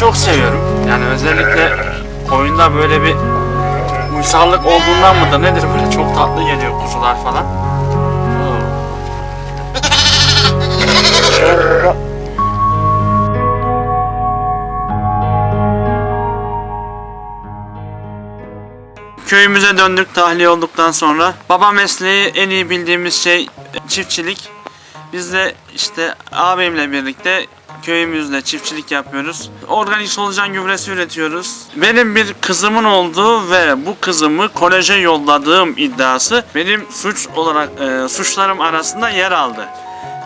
çok seviyorum. Yani özellikle oyunda böyle bir uysallık olduğundan mıdır nedir böyle çok tatlı geliyor kuzular falan. Köyümüze döndük tahliye olduktan sonra. Baba mesleği en iyi bildiğimiz şey çiftçilik. Biz de işte ağabeyimle birlikte köyümüzde çiftçilik yapıyoruz. Organik solucan gübresi üretiyoruz. Benim bir kızımın olduğu ve bu kızımı koleje yolladığım iddiası benim suç olarak e, suçlarım arasında yer aldı.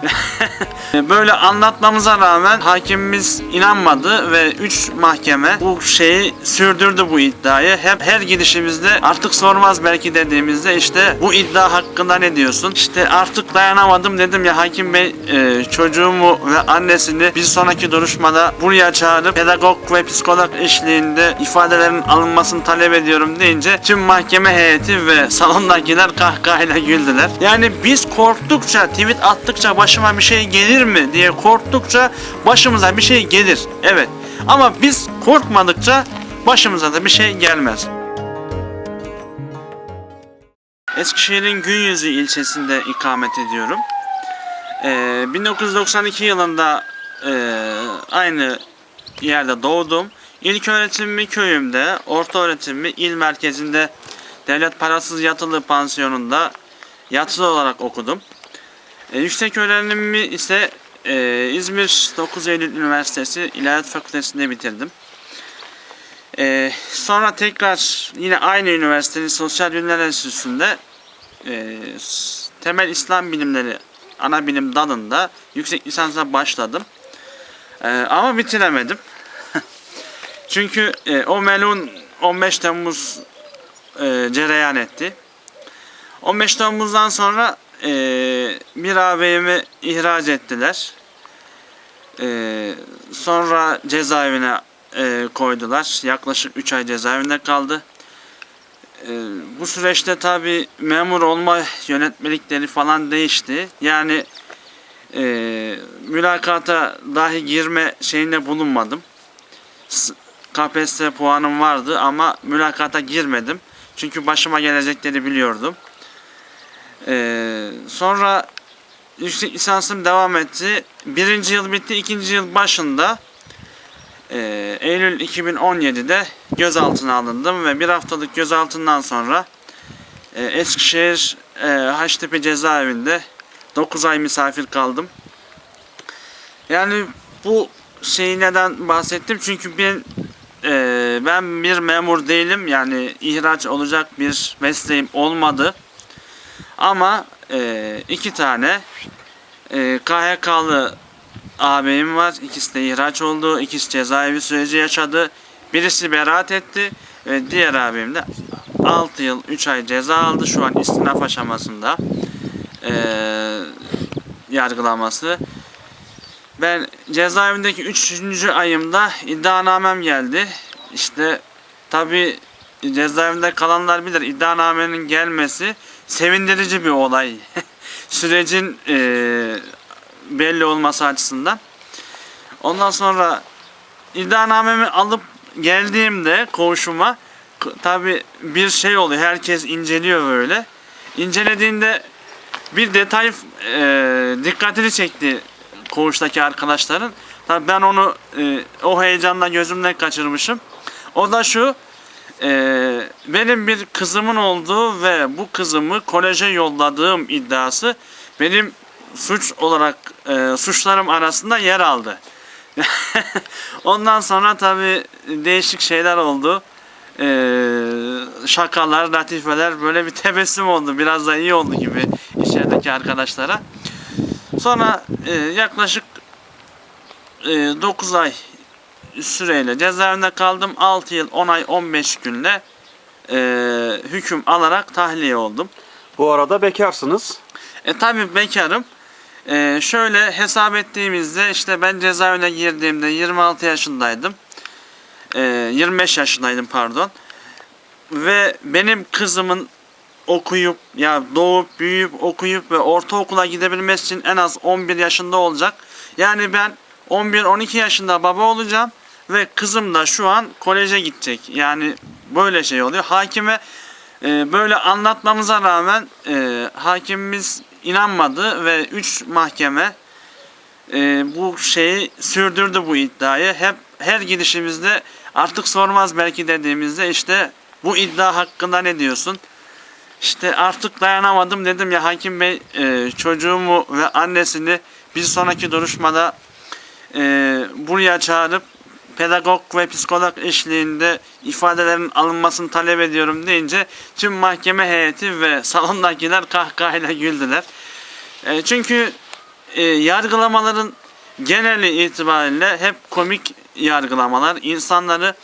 Böyle anlatmamıza rağmen hakimimiz inanmadı ve 3 mahkeme bu şeyi sürdürdü bu iddiayı. Hep her gidişimizde artık sormaz belki dediğimizde işte bu iddia hakkında ne diyorsun? İşte artık dayanamadım dedim ya hakim bey e, çocuğumu ve annesini bir sonraki duruşmada buraya çağırıp pedagog ve psikolog eşliğinde ifadelerin alınmasını talep ediyorum deyince tüm mahkeme heyeti ve salondakiler kahkahayla güldüler. Yani biz korktukça tweet attıkça başıma bir şey gelir mi diye korktukça başımıza bir şey gelir. Evet. Ama biz korkmadıkça başımıza da bir şey gelmez. Eskişehir'in Günyüzü ilçesinde ikamet ediyorum. Ee, 1992 yılında e, aynı yerde doğdum. İlk öğretimimi köyümde, orta öğretimimi il merkezinde devlet parasız yatılı pansiyonunda yatılı olarak okudum. E, yüksek öğrenimimi ise e, İzmir 9 Eylül Üniversitesi İlahiyat Fakültesi'nde bitirdim. E, sonra tekrar yine aynı üniversitenin Sosyal Bilimler Enstitüsü'nde e, temel İslam bilimleri ana bilim dalında yüksek lisansa başladım. E, ama bitiremedim. Çünkü e, o melun 15 Temmuz e, cereyan etti. 15 Temmuz'dan sonra e, bir ağabeyimi ihraç ettiler. E, sonra cezaevine e, koydular. Yaklaşık 3 ay cezaevinde kaldı. E, bu süreçte tabi memur olma yönetmelikleri falan değişti. Yani e, mülakata dahi girme şeyinde bulunmadım. KPSS puanım vardı ama mülakata girmedim. Çünkü başıma gelecekleri biliyordum. Ee, sonra yüksek lisansım devam etti. Birinci yıl bitti. ikinci yıl başında e, Eylül 2017'de gözaltına alındım ve bir haftalık gözaltından sonra e, Eskişehir e, Haçtepe cezaevinde 9 ay misafir kaldım. Yani bu şeyi neden bahsettim? Çünkü ben e, ben bir memur değilim. Yani ihraç olacak bir mesleğim olmadı. Ama e, iki tane e, KHK'lı ağabeyim var. İkisi de ihraç oldu. İkisi cezaevi süreci yaşadı. Birisi beraat etti. Ve diğer abim de 6 yıl 3 ay ceza aldı. Şu an istinaf aşamasında e, yargılaması. Ben cezaevindeki 3. ayımda iddianamem geldi. İşte tabi cezaevinde kalanlar bilir iddianamenin gelmesi sevindirici bir olay. Sürecin e, belli olması açısından. Ondan sonra iddianamemi alıp geldiğimde koğuşuma tabi bir şey oluyor. Herkes inceliyor böyle. İncelediğinde bir detay e, dikkatini çekti koğuştaki arkadaşların. Tabi ben onu e, o heyecanla gözümden kaçırmışım. O da şu ee, benim bir kızımın olduğu ve bu kızımı koleje yolladığım iddiası benim suç olarak e, suçlarım arasında yer aldı. Ondan sonra tabi değişik şeyler oldu. Ee, şakalar, latifeler böyle bir tebessüm oldu. Biraz da iyi oldu gibi içerideki arkadaşlara. Sonra e, yaklaşık e, 9 ay süreyle cezaevinde kaldım. 6 yıl 10 ay 15 günle e, hüküm alarak tahliye oldum. Bu arada bekarsınız. E tabi bekarım. E, şöyle hesap ettiğimizde işte ben cezaevine girdiğimde 26 yaşındaydım. E, 25 yaşındaydım pardon. Ve benim kızımın okuyup ya doğup büyüyüp okuyup ve ortaokula gidebilmesi için en az 11 yaşında olacak. Yani ben 11-12 yaşında baba olacağım ve kızım da şu an koleje gidecek. Yani böyle şey oluyor. Hakime e, böyle anlatmamıza rağmen e, hakimimiz inanmadı ve 3 mahkeme e, bu şeyi sürdürdü bu iddiayı. Hep her gidişimizde artık sormaz belki dediğimizde işte bu iddia hakkında ne diyorsun? İşte artık dayanamadım dedim ya hakim bey e, çocuğumu ve annesini bir sonraki duruşmada e, buraya çağırıp pedagog ve psikolog eşliğinde ifadelerin alınmasını talep ediyorum deyince tüm mahkeme heyeti ve salondakiler kahkahayla güldüler. E, çünkü e, yargılamaların geneli itibariyle hep komik yargılamalar. İnsanları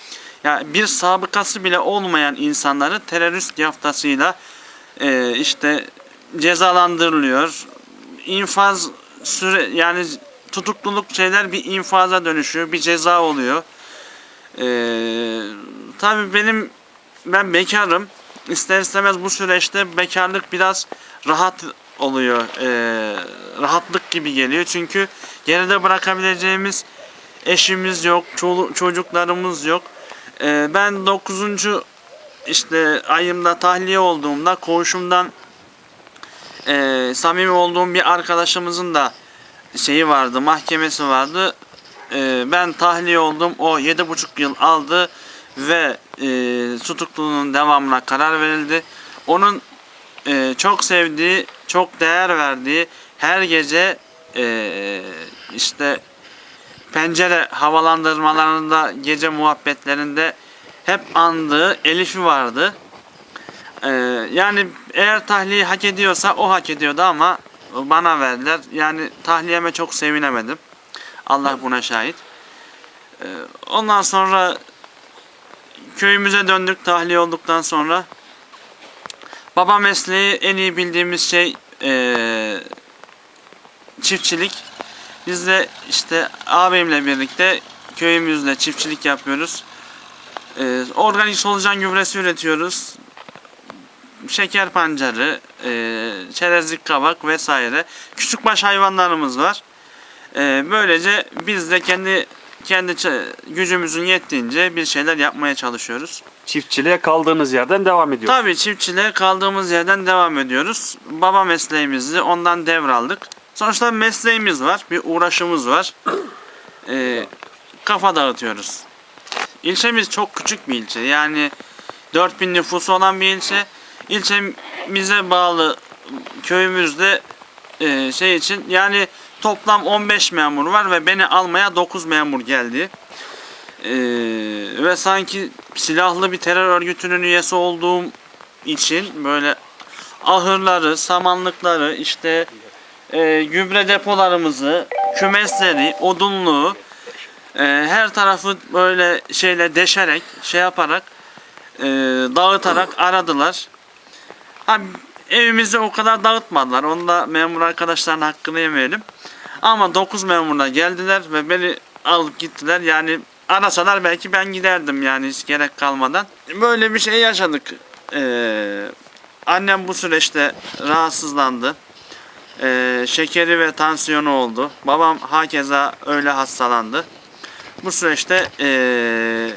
ya bir sabıkası bile olmayan insanları terörist yaftasıyla e, işte cezalandırılıyor. İnfaz süre yani tutukluluk şeyler bir infaza dönüşüyor, bir ceza oluyor. E, tabii benim ben bekarım. İster istemez bu süreçte bekarlık biraz rahat oluyor. E, rahatlık gibi geliyor. Çünkü geride bırakabileceğimiz eşimiz yok, çolu- çocuklarımız yok. E, ben 9. işte ayımda tahliye olduğumda koğuşumdan e, samimi olduğum bir arkadaşımızın da şeyi vardı, mahkemesi vardı. E, ben tahliye oldum. O 7,5 yıl aldı ve e, tutukluluğunun devamına karar verildi. Onun e, çok sevdiği, çok değer verdiği her gece e, işte pencere havalandırmalarında, gece muhabbetlerinde hep andığı Elif'i vardı. Ee, yani eğer tahliyeyi hak ediyorsa o hak ediyordu ama bana verdiler. Yani tahliyeme çok sevinemedim. Allah buna şahit. Ee, ondan sonra köyümüze döndük tahliye olduktan sonra. Baba mesleği en iyi bildiğimiz şey ee, çiftçilik. Biz de işte abimle birlikte köyümüzde çiftçilik yapıyoruz. Ee, organik solucan gübresi üretiyoruz. Şeker pancarı, e, çerezlik kabak vesaire. Küçükbaş hayvanlarımız var. Ee, böylece biz de kendi kendi gücümüzün yettiğince bir şeyler yapmaya çalışıyoruz. Çiftçiliğe kaldığınız yerden devam ediyor. Tabii çiftçiliğe kaldığımız yerden devam ediyoruz. Baba mesleğimizi ondan devraldık. Sonuçta mesleğimiz var, bir uğraşımız var. Ee, kafa dağıtıyoruz. İlçemiz çok küçük bir ilçe. Yani 4000 nüfusu olan bir ilçe. İlçemize bağlı köyümüzde e, şey için yani toplam 15 memur var ve beni almaya 9 memur geldi. Ee, ve sanki silahlı bir terör örgütünün üyesi olduğum için böyle ahırları, samanlıkları, işte e, gübre depolarımızı, kümesleri, odunluğu e, her tarafı böyle şeyle deşerek, şey yaparak, e, dağıtarak aradılar. Ha, evimizi o kadar dağıtmadılar. Onda memur arkadaşların hakkını yemeyelim. Ama 9 memurla geldiler ve beni alıp gittiler. Yani arasalar belki ben giderdim yani hiç gerek kalmadan. Böyle bir şey yaşadık. Ee, annem bu süreçte rahatsızlandı. Ee, şekeri ve tansiyonu oldu. Babam hakeza öyle hastalandı. Bu süreçte ee,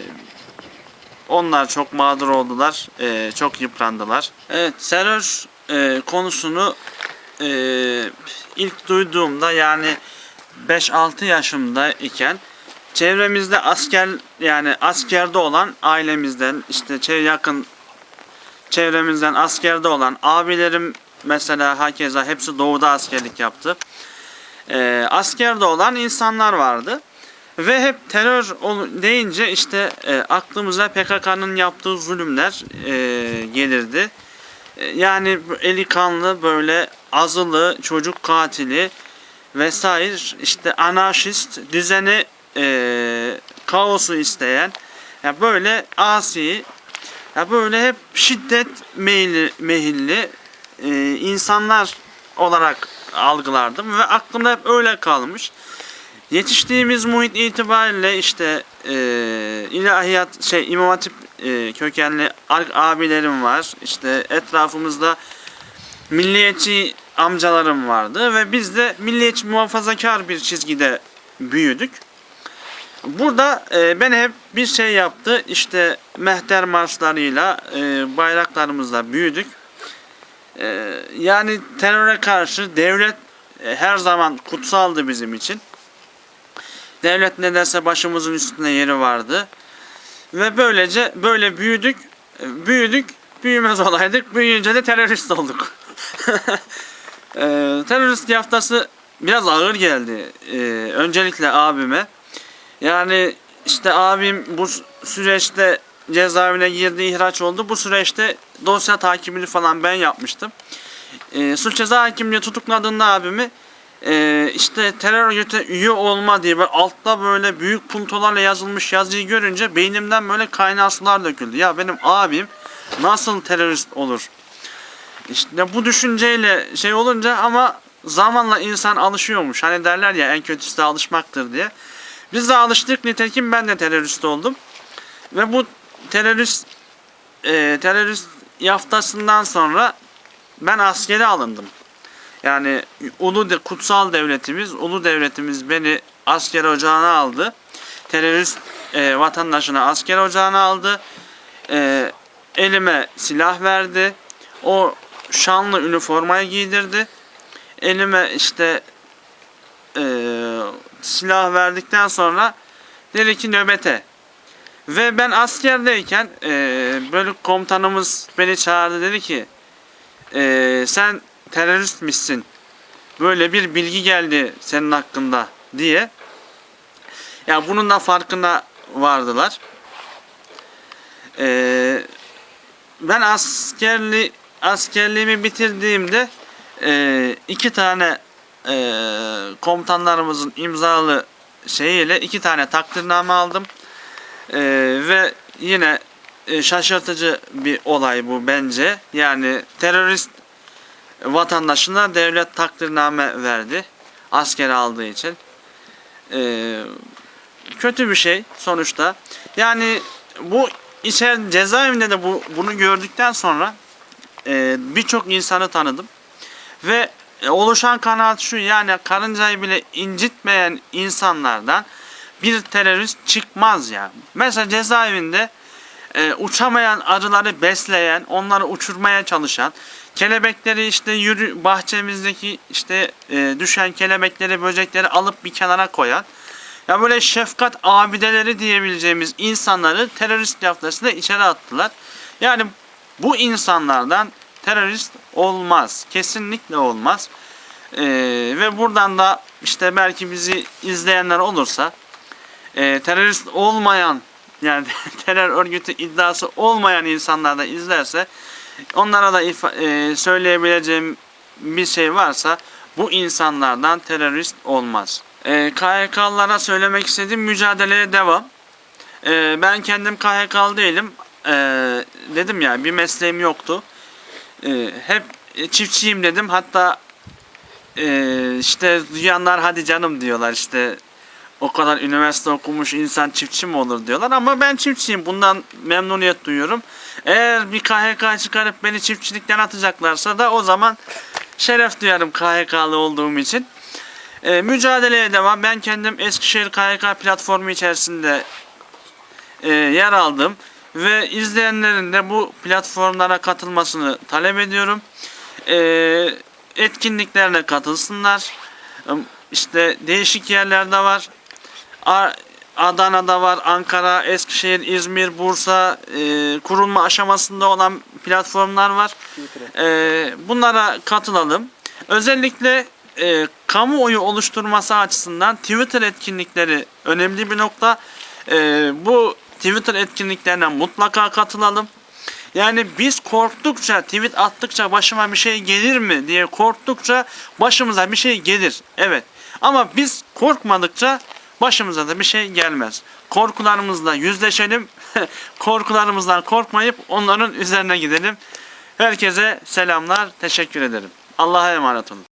onlar çok mağdur oldular. ee, çok yıprandılar. Evet terör ee, konusunu ee, ilk duyduğumda yani 5-6 yaşımda iken çevremizde asker yani askerde olan ailemizden işte çev yakın çevremizden askerde olan abilerim mesela hakeza hepsi doğuda askerlik yaptı. Ee, askerde olan insanlar vardı. Ve hep terör deyince işte e, aklımıza PKK'nın yaptığı zulümler e, gelirdi. E, yani eli kanlı böyle azılı çocuk katili vesaire işte anarşist düzeni e, kaosu isteyen ya böyle asi ya böyle hep şiddet meyilli, meyilli e, insanlar olarak algılardım ve aklımda hep öyle kalmış. Yetiştiğimiz muhit itibariyle işte e, ilahiyat şey İmam Hatip e, kökenli abilerim var. İşte etrafımızda milliyetçi amcalarım vardı ve biz de milliyetçi muhafazakar bir çizgide büyüdük. Burada e, ben hep bir şey yaptı. İşte mehter marşlarıyla, e, bayraklarımızla büyüdük. E, yani teröre karşı devlet e, her zaman kutsaldı bizim için. Devlet ne derse başımızın üstünde yeri vardı. Ve böylece böyle büyüdük. Büyüdük, büyümez olaydık. Büyüyünce de terörist olduk. e, terörist yaftası biraz ağır geldi. E, öncelikle abime. Yani işte abim bu sü- süreçte cezaevine girdi, ihraç oldu. Bu süreçte dosya takibini falan ben yapmıştım. E, suç ceza hakimliği tutukladığında abimi e, işte terör örgütü üye olma diye böyle altta böyle büyük puntolarla yazılmış yazıyı görünce beynimden böyle kaynar sular döküldü. Ya benim abim nasıl terörist olur? İşte bu düşünceyle şey olunca ama zamanla insan alışıyormuş. Hani derler ya en kötüsü de alışmaktır diye. Biz de alıştık nitekim ben de terörist oldum. Ve bu terörist e, terörist yaftasından sonra ben askere alındım. Yani ulu de, kutsal devletimiz, ulu devletimiz beni asker ocağına aldı. Terörist e, vatandaşına asker ocağına aldı. E, elime silah verdi. O şanlı üniformayı giydirdi. Elime işte e, silah verdikten sonra dedi ki nöbete. Ve ben askerdeyken e, böyle komutanımız beni çağırdı dedi ki e, sen teröristmişsin. Böyle bir bilgi geldi senin hakkında diye. Ya bunun da farkına vardılar. E, ben askerli askerliğimi bitirdiğimde e, iki tane e, komutanlarımızın imzalı şeyiyle iki tane takdirname aldım. E, ve yine e, şaşırtıcı bir olay bu bence. Yani terörist vatandaşına devlet takdirname verdi. Asker aldığı için. E, kötü bir şey sonuçta. Yani bu içer cezaevinde de bu bunu gördükten sonra e, birçok insanı tanıdım. Ve e, oluşan kanaat şu yani karıncayı bile incitmeyen insanlardan bir terörist çıkmaz ya. Mesela cezaevinde e, uçamayan arıları besleyen, onları uçurmaya çalışan, kelebekleri işte yürü bahçemizdeki işte e, düşen kelebekleri, böcekleri alıp bir kenara koyan, ya böyle şefkat abideleri diyebileceğimiz insanları terörist yaftasıyla içeri attılar. Yani bu insanlardan terörist olmaz. Kesinlikle olmaz. Ee, ve buradan da işte belki bizi izleyenler olursa e, terörist olmayan yani terör örgütü iddiası olmayan insanlar da izlerse onlara da ifa- e, söyleyebileceğim bir şey varsa bu insanlardan terörist olmaz. E, KHK'lara söylemek istediğim mücadeleye devam. E, ben kendim KHK'lı değilim. E, dedim ya bir mesleğim yoktu. E, hep çiftçiyim dedim. Hatta e, işte duyanlar hadi canım diyorlar işte o kadar üniversite okumuş insan çiftçi mi olur diyorlar ama ben çiftçiyim bundan memnuniyet duyuyorum. Eğer bir KHK çıkarıp beni çiftçilikten atacaklarsa da o zaman şeref duyarım KHK'lı olduğum için. E, mücadeleye devam. Ben kendim Eskişehir KHK platformu içerisinde e, yer aldım ve izleyenlerin de bu platformlara katılmasını talep ediyorum. E, etkinliklerine katılsınlar. E, İşte değişik yerlerde var. Adana'da var, Ankara, Eskişehir, İzmir, Bursa e, kurulma aşamasında olan platformlar var. E, bunlara katılalım. Özellikle e, kamuoyu oluşturması açısından Twitter etkinlikleri önemli bir nokta. E, bu Twitter etkinliklerine mutlaka katılalım. Yani biz korktukça, tweet attıkça başıma bir şey gelir mi diye korktukça başımıza bir şey gelir. Evet. Ama biz korkmadıkça başımıza da bir şey gelmez. Korkularımızla yüzleşelim. Korkularımızdan korkmayıp onların üzerine gidelim. Herkese selamlar. Teşekkür ederim. Allah'a emanet olun.